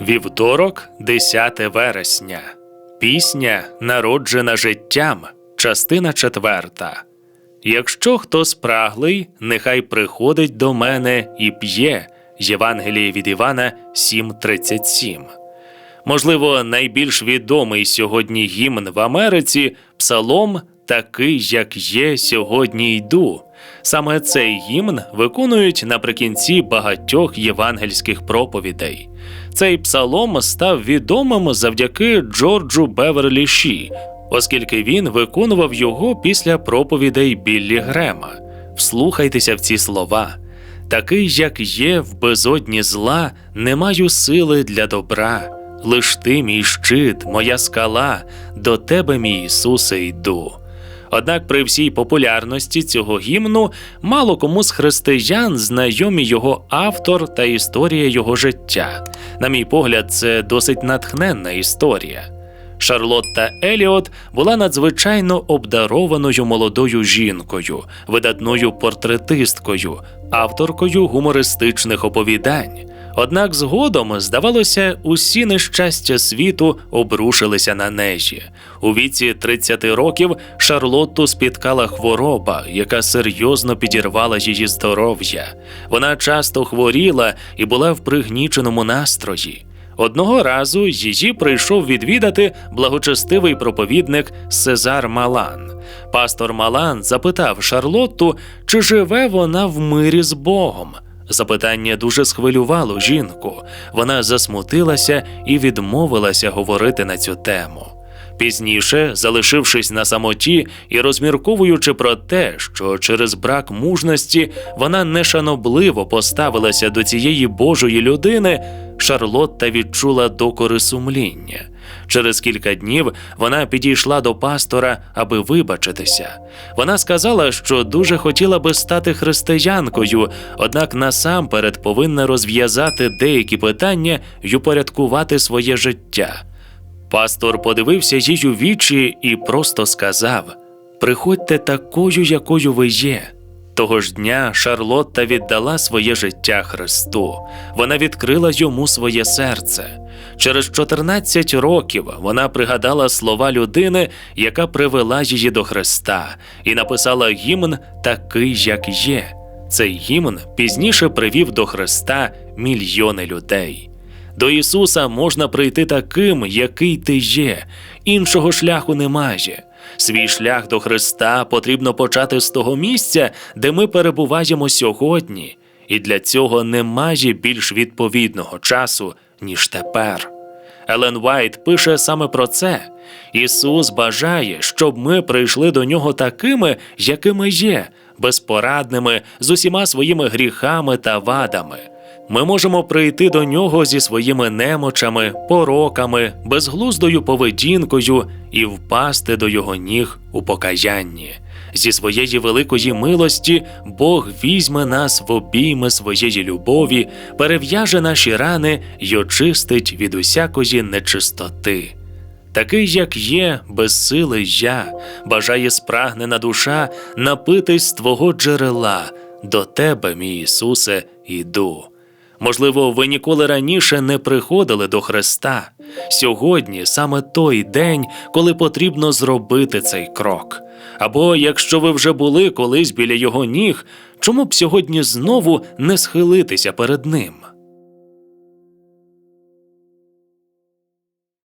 Вівторок, 10 вересня. Пісня, народжена життям, частина четверта. Якщо хто спраглий, нехай приходить до мене і п'є. Євангеліє від Івана 7.37. Можливо, найбільш відомий сьогодні гімн в Америці псалом Такий, як є, сьогодні йду. Саме цей гімн виконують наприкінці багатьох євангельських проповідей. Цей псалом став відомим завдяки Джорджу Беверлі Ші, оскільки він виконував його після проповідей Біллі Грема. Вслухайтеся в ці слова. Такий, як є в безодні зла, не маю сили для добра. Лиш ти, мій щит, моя скала, до тебе, мій Ісусе, йду. Однак при всій популярності цього гімну мало кому з християн знайомі його автор та історія його життя. На мій погляд, це досить натхненна історія. Шарлотта Еліот була надзвичайно обдарованою молодою жінкою, видатною портретисткою, авторкою гумористичних оповідань. Однак згодом, здавалося, усі нещастя світу обрушилися на неї. У віці 30 років Шарлотту спіткала хвороба, яка серйозно підірвала її здоров'я. Вона часто хворіла і була в пригніченому настрої. Одного разу її прийшов відвідати благочестивий проповідник Сезар Малан. Пастор Малан запитав Шарлотту, чи живе вона в мирі з Богом. Запитання дуже схвилювало жінку. Вона засмутилася і відмовилася говорити на цю тему. Пізніше, залишившись на самоті і розмірковуючи про те, що через брак мужності вона нешанобливо поставилася до цієї Божої людини, Шарлотта відчула докори сумління. Через кілька днів вона підійшла до пастора, аби вибачитися. Вона сказала, що дуже хотіла би стати християнкою, однак насамперед повинна розв'язати деякі питання й упорядкувати своє життя. Пастор подивився їй у вічі і просто сказав: Приходьте такою, якою ви є. Того ж дня Шарлотта віддала своє життя Христу. Вона відкрила йому своє серце. Через 14 років вона пригадала слова людини, яка привела її до Христа, і написала гімн Такий, як є. Цей гімн пізніше привів до Христа мільйони людей. До Ісуса можна прийти таким, який ти є, іншого шляху немає. Свій шлях до Христа потрібно почати з того місця, де ми перебуваємо сьогодні, і для цього немає більш відповідного часу, ніж тепер. Елен Вайт пише саме про це. Ісус бажає, щоб ми прийшли до нього такими, якими є, безпорадними, з усіма своїми гріхами та вадами. Ми можемо прийти до нього зі своїми немочами, пороками, безглуздою поведінкою і впасти до його ніг у покаянні. Зі своєї великої милості Бог візьме нас в обійми своєї любові, перев'яже наші рани й очистить від усякої нечистоти. Такий, як є, без сили я, бажає спрагнена душа напитись з твого джерела, до тебе, мій Ісусе, іду. Можливо, ви ніколи раніше не приходили до Христа. Сьогодні саме той день, коли потрібно зробити цей крок. Або якщо ви вже були колись біля його ніг, чому б сьогодні знову не схилитися перед ним?